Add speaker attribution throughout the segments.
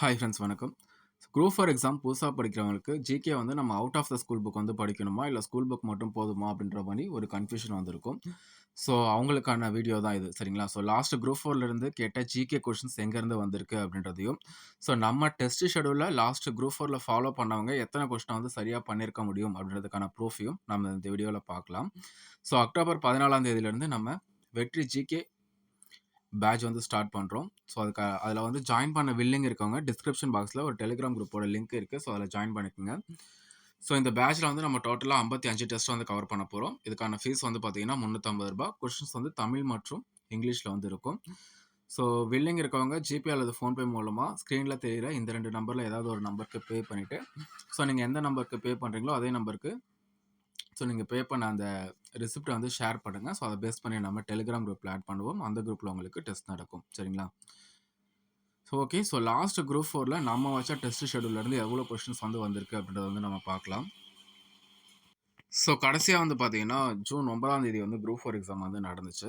Speaker 1: Hi friends வணக்கம். Group four exam புதுசாக படிக்கிறவங்களுக்கு ஜிகே வந்து நம்ம out of the school book வந்து படிக்கணுமா? இல்லை ஸ்கூல் புக் மட்டும் போதுமா? அப்படின்ற மாதிரி ஒரு கன்ஃப்யூஷன் வந்திருக்கும். ஸோ அவங்களுக்கான வீடியோ தான் இது. சரிங்களா? ஸோ லாஸ்ட் குரூப் ஃபோர்லேருந்து கேட்ட ஜிகே கொஷின்ஸ் எங்கேருந்து வந்திருக்கு அப்படின்றதையும், ஸோ நம்ம டெஸ்ட் ஷெடியூலில் லாஸ்ட் குரூப் ஃபோரில் ஃபாலோ பண்ணவங்க எத்தனை கொஸ்டின வந்து சரியாக பண்ணியிருக்க முடியும் அப்படின்றதுக்கான ப்ரூஃபையும் நம்ம இந்த வீடியோவில் பார்க்கலாம். ஸோ அக்டோபர் பதினாலாம் தேதியிலேருந்து நம்ம வெற்றி ஜிகே பேட்ச் வந்து ஸ்டார்ட் பண்ணுறோம் ஸோ அதுக்கு அதில் வந்து ஜாயின் பண்ண வில்லிங் இருக்கவங்க டிஸ்கிரிப்ஷன் பாக்ஸில் ஒரு டெலிகிராம் குரூப்போட லிங்க் இருக்குது ஸோ அதில் ஜாயின் பண்ணிக்கோங்க. ஸோ இந்த பேட்ச்ல வந்து நம்ம டோட்டலாக ஐம்பத்தி அஞ்சு டெஸ்ட் வந்து கவர் பண்ண போகிறோம் இதுக்கான ஃபீஸ் வந்து பார்த்தீங்கன்னா முந்நூற்றம்பது ரூபா கொஷின்ஸ் வந்து தமிழ் மற்றும் இங்கிலீஷில் வந்து இருக்கும். ஸோ வில்லிங் இருக்கவங்க ஜிபே அல்லது ஃபோன்பே மூலமாக ஸ்க்ரீனில் தெரியிற இந்த ரெண்டு நம்பரில் ஏதாவது ஒரு நம்பருக்கு பே பண்ணிவிட்டு ஸோ நீங்கள் எந்த நம்பருக்கு பே பண்ணுறீங்களோ அதே நம்பருக்கு ஸோ நீங்கள் பே பண்ண அந்த ரிசிப்ட்ட வந்து ஷேர் பண்ணுங்க. ஸோ அதை பேஸ் பண்ணி நம்ம டெலிகிராம் குரூப்பில் ஆட் பண்ணுவோம். அந்த குரூப்பில் உங்களுக்கு டெஸ்ட் நடக்கும். சரிங்களா? So okay. So last group ஃபோரில் நம்ம வச்ச டெஸ்ட் ஷெட்யூல்லருந்து எவ்வளோ கொஷின்ஸ் வந்து வந்திருக்கு அப்படின்றத வந்து நம்ம பார்க்கலாம். ஸோ கடைசியாக வந்து பார்த்தீங்கன்னா, ஜூன் ஒன்பதாம் தேதி வந்து குரூப் ஃபோர் எக்ஸாம் வந்து நடந்துச்சு.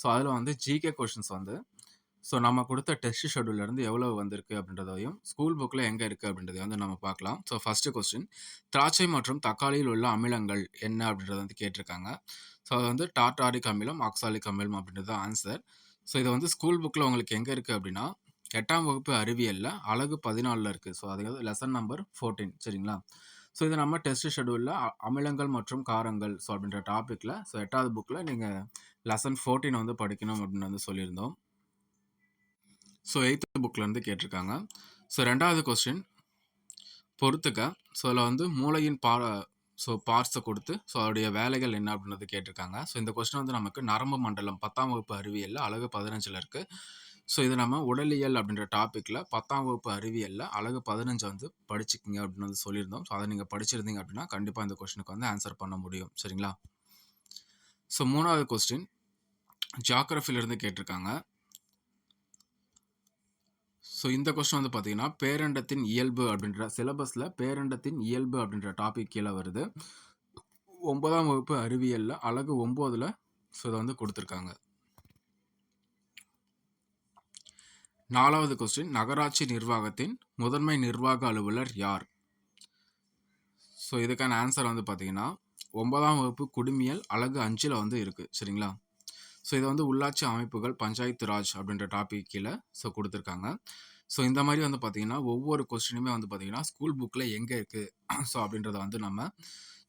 Speaker 1: ஸோ அதில் வந்து ஜிகே கொஷின்ஸ் வந்து ஸோ நம்ம கொடுத்த டெஸ்ட் ஷெடியூலேருந்து எவ்வளோ வந்திருக்கு அப்படின்றதையும், ஸ்கூல் புக்கில் எங்கே இருக்குது அப்படின்றதையும் வந்து நம்ம பார்க்கலாம். ஸோ ஃபஸ்ட்டு கொஸ்டின் திராட்சை மற்றும் தக்காளியில் உள்ள அமிலங்கள் என்ன அப்படின்றத வந்து கேட்டிருக்காங்க. ஸோ அது வந்து டார்டாரிக் அமிலம், ஆக்சாலிக் அமிலம் அப்படின்றது தான் ஆன்சர் ஸோ இது வந்து ஸ்கூல் புக்கில் உங்களுக்கு எங்கே இருக்குது அப்படின்னா, எட்டாம் வகுப்பு அறிவியலில் அழகு பதினாலில் இருக்குது ஸோ அதாவது லெசன் நம்பர் 14 சரிங்களா? ஸோ இது நம்ம டெஸ்ட் ஷெடியூலில் அமிலங்கள் மற்றும் காரங்கள் ஸோ அப்படின்ற டாப்பிக்கில் ஸோ எட்டாவது புக்கில் நீங்கள் லெசன் 14 வந்து படிக்கணும் அப்படின்னு வந்து சொல்லியிருந்தோம். ஸோ எயித்து புக்லேருந்து கேட்டிருக்காங்க. ஸோ ரெண்டாவது கொஸ்டின் பொறுத்துக்க. ஸோ அதில் வந்து மூளையின் பா ஸோ பார்ட்ஸை கொடுத்து ஸோ அதோடைய வேலைகள் என்ன அப்படின்றது கேட்டிருக்காங்க. ஸோ இந்த கொஸ்டின் வந்து நமக்கு நரம்பு மண்டலம் 10ஆம் வகுப்பு அறிவியலில் அழகு பதினஞ்சில் இருக்குது ஸோ இது நம்ம உடலியல் அப்படின்ற டாப்பிக்கில் பத்தாம் வகுப்பு அறிவியலில் அழகு பதினஞ்சு வந்து படிச்சுக்கிங்க அப்படின்னு வந்து சொல்லியிருந்தோம். ஸோ அதை நீங்கள் படிச்சிருந்தீங்க அப்படின்னா, கண்டிப்பாக இந்த கொஸ்டினுக்கு வந்து ஆன்சர் பண்ண முடியும். சரிங்களா? ஸோ மூணாவது கொஸ்டின் ஜியோகிராஃபிலருந்து கேட்டிருக்காங்க. ஸோ இந்த கொஸ்டின் வந்து பார்த்தீங்கன்னா, பேரண்டத்தின் இயல்பு அப்படின்ற சிலபஸில் பேரண்டத்தின் இயல்பு அப்படின்ற டாபிக் கீழே வருது. ஒன்பதாம் வகுப்பு அறிவியலில் அழகு ஒம்போதில் ஸோ இதை வந்து கொடுத்துருக்காங்க நாலாவது கொஸ்டின் நகராட்சி நிர்வாகத்தின் முதன்மை நிர்வாக அலுவலர் யார்? ஸோ இதுக்கான ஆன்சர் வந்து பார்த்தீங்கன்னா, ஒன்பதாம் வகுப்பு குடிமியல் அழகு அஞ்சில் வந்து இருக்குது சரிங்களா? ஸோ இதை வந்து உள்ளாட்சி அமைப்புகள், பஞ்சாயத்து ராஜ் அப்படின்ற டாபிக் கீழே ஸோ கொடுத்துருக்காங்க ஸோ இந்த மாதிரி வந்து பார்த்தீங்கன்னா, ஒவ்வொரு கொஸ்டினுமே வந்து பார்த்தீங்கன்னா, ஸ்கூல் புக்கில் எங்கே இருக்குது ஸோ அப்படின்றத வந்து நம்ம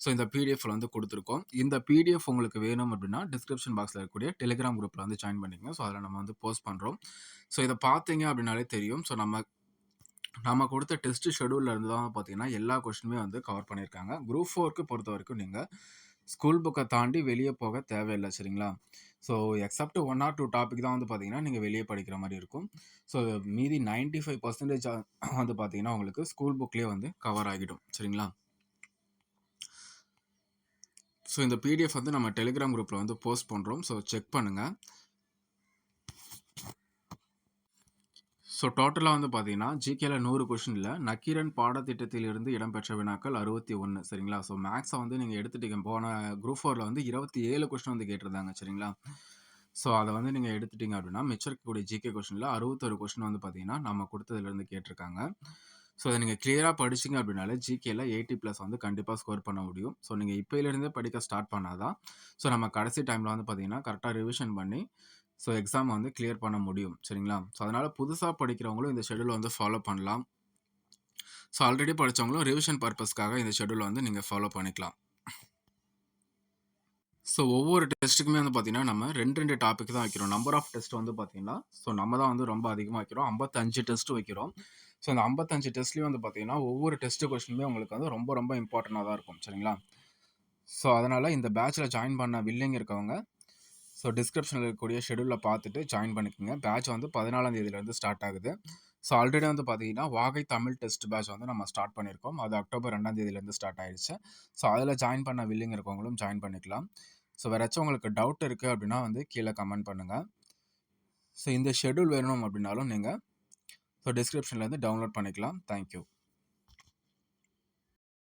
Speaker 1: ஸோ இந்த பிடிஎஃப்ல வந்து கொடுத்துருக்கோம் இந்த பிடிஎஃப் உங்களுக்கு வேணும் அப்படின்னா, டிஸ்கிரிப்ஷன் பாக்ஸில் இருக்கக்கூடிய டெலிகிராம் குரூப்பில் வந்து ஜாயின் பண்ணிக்கங்க. ஸோ அதில் நம்ம வந்து போஸ்ட் பண்ணுறோம் ஸோ இதை பார்த்தீங்க அப்படின்னாலே தெரியும். ஸோ நம்ம நம்ம கொடுத்த டெஸ்ட் ஷெடியூலில் இருந்து தான் பார்த்தீங்கன்னா, எல்லா கொஸ்டினுமே வந்து கவர் பண்ணியிருக்காங்க. குரூப் ஃபோர்க்கை பொறுத்த வரைக்கும் நீங்கள் ஸ்கூல் புக்கை தாண்டி வெளியே போக தேவையில்லை சரிங்களா? So except one or two topic தான் வந்து பார்த்தீங்கன்னா, நீங்கள் வெளியே படிக்கிற மாதிரி இருக்கும். ஸோ மீதி 95% வந்து பார்த்தீங்கன்னா, உங்களுக்கு ஸ்கூல் புக்லேயே வந்து கவர் ஆகிடும். சரிங்களா? ஸோ இந்த பிடிஎஃப் வந்து நம்ம டெலிகிராம் குரூப்பில் வந்து போஸ்ட் பண்ணுறோம் ஸோ செக் பண்ணுங்கள் ஸோ டோட்டலாக வந்து பார்த்தீங்கன்னா, ஜிகேல நூறு கொஷினில் நக்கீரன் பாடத்திட்டத்திலிருந்து இடம்பெற்ற வினாக்கள் 61 சரிங்களா? ஸோ மேக்ஸை வந்து நீங்கள் எடுத்துட்டீங்க. போன குரூப் ஃபோரில் வந்து 27 கொஸ்டின் வந்து கேட்டிருந்தாங்க. சரிங்களா? ஸோ அதை வந்து நீங்கள் எடுத்துட்டீங்க அப்படின்னா, மிச்சம் இருக்கக்கூடிய ஜிகே கொஸ்டின்ல 61 கொஸ்டின் வந்து பார்த்தீங்கன்னா, நம்ம கொடுத்ததுலேருந்து கேட்டிருக்காங்க. ஸோ அதை நீங்கள் கிளியராக படிச்சீங்க அப்படின்னாலே ஜிகேல 80+ வந்து கண்டிப்பாக ஸ்கோர் பண்ண முடியும். ஸோ நீங்கள் இப்போலேருந்தே படிக்க ஸ்டார்ட் பண்ணால் தான், ஸோ நம்ம கடைசி டைமில் வந்து பார்த்தீங்கன்னா, கரெக்டாக ரிவிஷன் பண்ணி ஸோ எக்ஸாம் வந்து கிளியர் பண்ண முடியும். சரிங்களா? ஸோ அதனால் புதுசாக படிக்கிறவங்களும் இந்த ஷெடியூல் வந்து ஃபாலோ பண்ணலாம். ஸோ ஆல்ரெடி படிச்சவங்களும் ரிவிஷன் பர்பஸ்க்காக இந்த ஷெட்யூல வந்து நீங்கள் ஃபாலோ பண்ணிக்கலாம். ஸோ ஒவ்வொரு டெஸ்ட்டுக்குமே வந்து பார்த்தீங்கன்னா, நம்ம 2, 2 டாபிக் தான் வைக்கிறோம். நம்பர் ஆஃப் டெஸ்ட் வந்து பார்த்தீங்கன்னா, ஸோ நம்ம தான் வந்து ரொம்ப அதிகமாக வைக்கிறோம். 55 டெஸ்ட் வைக்கிறோம். ஸோ அந்த ஐம்பத்தஞ்சு டெஸ்ட்லேயும் வந்து பார்த்தீங்கன்னா, ஒவ்வொரு டெஸ்ட் கொஸ்டினுமே உங்களுக்கு வந்து ரொம்ப ரொம்ப இம்பார்ட்டண்ட்டாக தான் இருக்கும். சரிங்களா? ஸோ அதனால் இந்த பேட்சில் ஜாயின் பண்ண வில்லிங் இருக்கவங்க, ஸோ டிஸ்கிரிப்ஷனில் இருக்கக்கூடிய ஷெடியூலில் பார்த்துட்டு ஜாயின் பண்ணிக்கங்க. பேட்ச் வந்து பதினாலாம் தேதியிலேருந்து ஸ்டார்ட் ஆகுது. ஸோ ஆல்ரெடி வந்து பார்த்தீங்கன்னா, வாகை தமிழ் டெஸ்ட் பேட்ச் வந்து நம்ம ஸ்டார்ட் பண்ணியிருக்கோம். அது அக்டோபர் ரெண்டாம் தேதியிலேருந்து ஸ்டார்ட் ஆயிடுச்சு ஸோ அதில் ஜாயின் பண்ண வில்லிங் இருக்கவங்களும் ஜாயின் பண்ணிக்கலாம். ஸோ வேறாச்சும் உங்களுக்கு டவுட் இருக்குது அப்படின்னா வந்து கீழே கமெண்ட் பண்ணுங்கள் ஸோ இந்த ஷெட்யூல் வேணும் அப்படின்னாலும் நீங்கள் ஸோ டிஸ்கிரிப்ஷன்லேருந்து டவுன்லோட் பண்ணிக்கலாம். Thank you.